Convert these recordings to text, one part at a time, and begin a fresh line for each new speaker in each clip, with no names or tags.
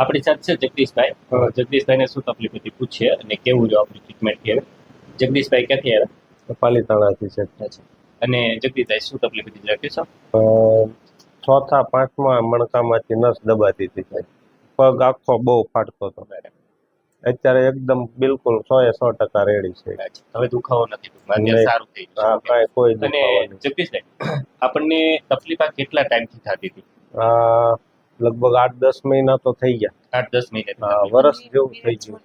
આપણી સાથે છે જગદીશભાઈ. જગદીશભાઈને શું તકલીફ હતી પૂછીએ અને કેવું રહ્યું આપણી ટ્રીટમેન્ટ કેવી? જગદીશભાઈ ક્યાંથી આવ્યા?
પાલીતાણાથી છે.
અને જગદીશભાઈ શું તકલીફ હતી? જરા
ચોથા પાંચમા મણકામાંથી નસ દબાતી હતી પગ આખો બહુ ફાટતો હતો. અત્યારે એકદમ બિલકુલ સો એ સો ટકા રેડી છે.
હવે દુખાવો નથી સારું થઈ
હા કાંઈ કોઈ
અને જગદીશભાઈ આપણને તકલીફ કેટલા ટાઈમથી થતી હતી?
લગભગ આઠ દસ મહિના તો થઈ ગયા.
આઠ દસ મહિના
વર્ષ જેવું થઈ ગયું.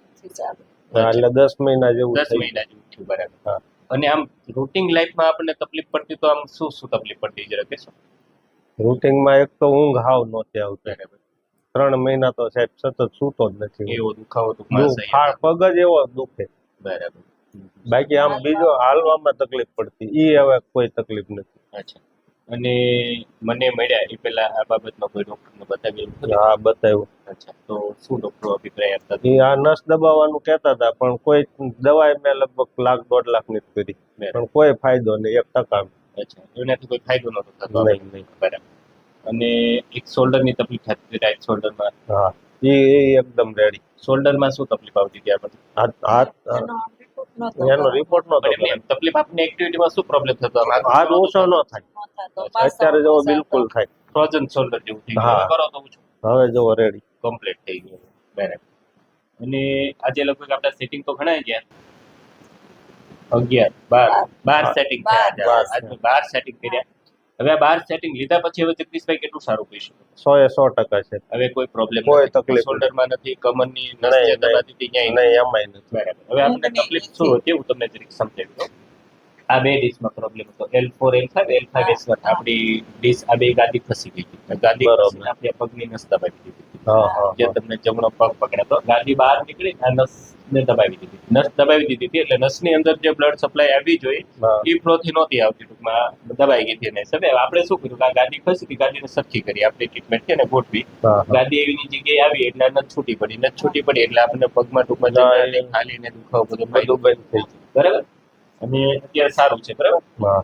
એટલે દસ મહિના જેવું
દસ મહિના જેવું થયું બરાબર. અને આમ રૂટિંગ લાઈફમાં આપણને તકલીફ પડતી તો આમ શું શું તકલીફ પડતી જરા કહેશો?
રૂટિનમાં એક તો ઊંઘ હાવ નહોતી આવતી. ત્રણ મહિના તો સાહેબ સતત સૂતો જ નથી
એવો દુખાવો
પગ જ એવો દુખે.
બરાબર.
બાકી આમ બીજો હાલવામાં તકલીફ પડતી. એ હવે કોઈ તકલીફ નથી.
અચ્છા. અને મને મળ્યા એ પહેલા આ બાબતમાં કોઈ ડોક્ટરને બતાવ્યું?
હા બતાવ્યું.
અચ્છા તો શું ડોક્ટરો અભિપ્રાય આપતા
એ આ નસ દબાવવાનું કહેતા હતા પણ કોઈ દવા મેં લગભગ લાખ દોઢ લાખની જ કરી. પણ કોઈ ફાયદો નહીં એક ટકા
અચ્છા એનાથી કોઈ ફાયદો નતો થતો?
નહીં નહીં.
બરાબર. અને એક શોલ્ડરની તકલીફ થતી હતી રાઈટ શોલ્ડરમાં
હા ઈ એકદમ રેડી
શોલ્ડરમાં શું તકલીફ આવતી હતી આપણને
હાથ હાથ એનો રિપોર્ટ નો
પણ એમની એમ તકલીફ આપણને એક્ટિવિટીમાં શું પ્રોબ્લેમ થતો?
હાથ ઊંચો ન થાય. અત્યારે જેવો બિલકુલ થાય.
ફ્રોઝન શોલ્ડર જેવું થઈ ગયું. હવે કરો તો
હવે જેવો રેડી
કમ્પ્લીટ થઈ ગયું. બરાબર અને આજે લગભગ આપણા સેટિંગ તો ઘણા ગયા. અગિયાર બાર. બાર. સેટિંગ થયા આજે.
બાર.
બાર સેટિંગ કર્યા. હવે આ બાર સેટિંગ લીધા પછી હવે જગદીશભાઈ કેટલું સારું કહી શકો?
સો એ સો ટકા છે.
હવે કોઈ પ્રોબ્લેમ
કોઈ તકલીફ
શોલ્ડરમાં નથી કમરની નસ
નહીં,
જે દબાતી હતી ક્યાંય
નહીં એમાંય નથી.
બરાબર. હવે આપણે તકલીફ શું હતી હું તમને જરીક સમજાવી દઉં આ બે ડિશમાં પ્રોબ્લેમ હતો. L four L five L five S one આપણી ડિશ આ બે ગાદી ફસી ગઈ હતી. ગાદી
બરોબર.
આપણે પગની નસ દબાવી દીધી જે તમને જમણો પગ પકડ્યો હતો ગાદી બહાર નીકળી આ નસ ને દબાવી દીધી નસ દબાવી દીધી હતી એટલે નસની અંદર જે બ્લડ સપ્લાય આવી જોઈએ એ ફ્લોથી નહોતી આવતી ટૂંકમાં. દબાઈ ગઈ હતી અને હવે આપણે શું કર્યું? કે આ ગાદી ફસી હતી ગાદીને સરખી કરી. આપણી ટ્રીટમેન્ટ છે ને ગોઠવી. ગાદી એવી જગ્યાએ આવી એટલે નસ છૂટી પડી. નસ છૂટી પડી એટલે આપણને પગમાં ટૂંકમાં ખાલી ને દુખાવો બધો
બધું બંધ થઈ ગયું.
બરાબર? અને અત્યારે સારું છે બરાબર?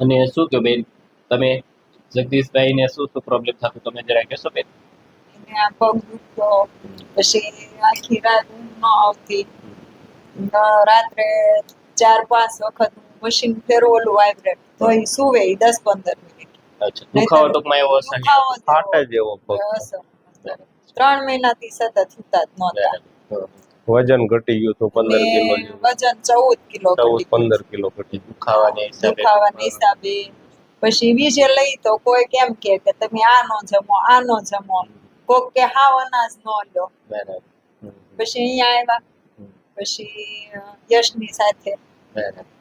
અને શું કહો બેન? તમે જગદીશભાઈ ને શું શું પ્રોબ્લેમ થતો? તમે જરા કહેશો બેન?
પગ દુખતો પછી આખી રાત ઊંઘ ન આવતી. રાત્રે ચાર પાંચ વખત મશીન ફેરવું ઓલું વાઇબ્રેટ તો એ સુવે દસ પંદર મિનિટ.
અચ્છા દુખાવો ટૂંકમાં એવો હશે ને?
દુખાવો જેવો
ફાટે જેવો
ત્રણ મહિનાથી સતત સુતા જ નહોતા.
વજન ઘટી ગયું હતું પંદર કિલો
વજન ચૌદ કિલો
ચૌદ પંદર કિલો ઘટી
દુખાવાને હિસાબે.
દુખાવાના હિસાબે. પછી બીજે લઈ તો કોઈ કેમ કે કે તમે આનો જમો આનો જમો. કોક કે હાવ અનાજ નો લો.
બરાબર.
પછી અહીંયા આવ્યા. પછી યશની સાથે.
બરાબર.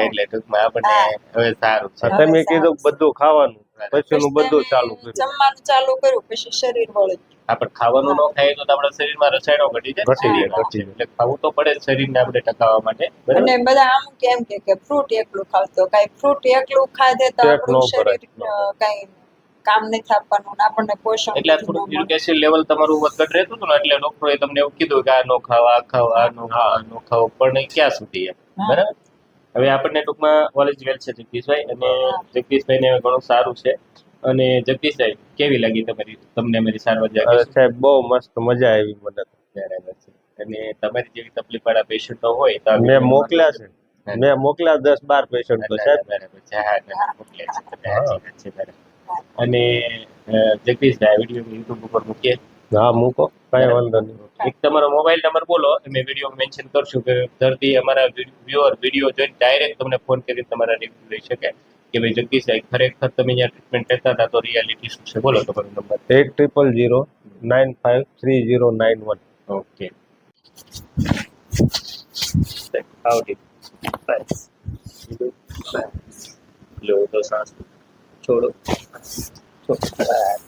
એટલે ટૂંકમાં આપણને હવે સારું છે.
તમે કીધું બધું ખાવાનું પછીનું બધું ચાલુ કર્યું.
જમવાનું ચાલુ કર્યું પછી શરીર વળી
આપણે ખાવાનું ન ખાઈએ તો આપણા શરીરમાં રસાયણો ઘટી જાય
ઘટી જાય, ઘટી
એટલે ખાવું તો પડે શરીરને આપણે ટકાવવા માટે.
અને બધા આમ કેમ કે કે ફ્રૂટ એકલું ખાવતો કઈ ફ્રૂટ એકલું ખાધે તો આપણું શરીર કઈ કામ નથી આપવાનું આપણને પોષણ
એટલે થોડું એસિડ લેવલ તમારું વધઘટ રહેતું હતું ને એટલે ડોક્ટરે તમને એવું કીધું કે આ નો ખાવા આ ખાવા આ નો ખાવા નો ખાવ પણ ક્યાં સુધી એમ? બરાબર? હવે આપણને ટૂંકમાં ઇઝ વેલ છે જગદીશભાઈ અને જગદીશભાઈને ઘણું સારું છે. અને જગદીશભાઈ કેવી લાગી તમારી તમને અમારી સારવાર
સાહેબ બહુ મસ્ત મજા આવી મને.
બરાબર છે. અને તમારી જેવી તકલીફ વાળા પેશન્ટો હોય તો
મેં મોકલ્યા છે. મેં મોકલ્યા દસ બાર પેશન્ટ તો સાહેબ.
બરાબર છે. હા મોકલ્યા છે. અને જગદીશભાઈ વીડિયો યુટ્યુબ ઉપર મૂકીએ.
હા મૂકો. કઈ વાંધો નહીં.
એક તમારો મોબાઈલ નંબર બોલો અમે વીડિયો મેન્શન કરશું કે દર્દી અમારા વ્યુઅર વીડિયો જોઈને ડાયરેક્ટ તમને ફોન કરી તમારા રિવ્યુ લઈ શકે. કે ભાઈ જગદીશભાઈ ખરેખર તમે અહીંયા ટ્રીટમેન્ટ લેતા હતા તો રિયાલિટી શું છે? બોલો તમારો number.
Eight triple zero nine five three zero nine one
okay. આવડી. બસ. લો તો શ્વાસ છોડો. છોડો.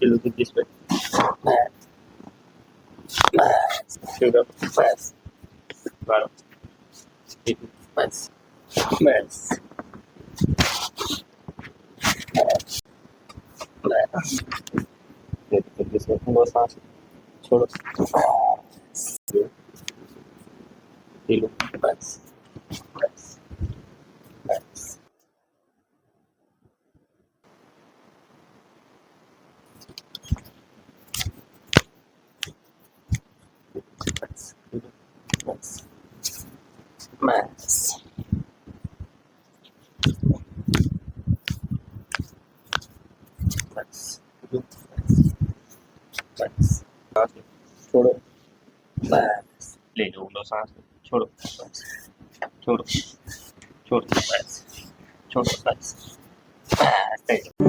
you look at this way. Shoot up. Bottom. Mess. Mess. छोड़ो ये लो बस months. months. months. छोड़ो बस ले लो लो सांस छोड़ो बस छोड़ो छोड़ो बस छोड़ो बस बस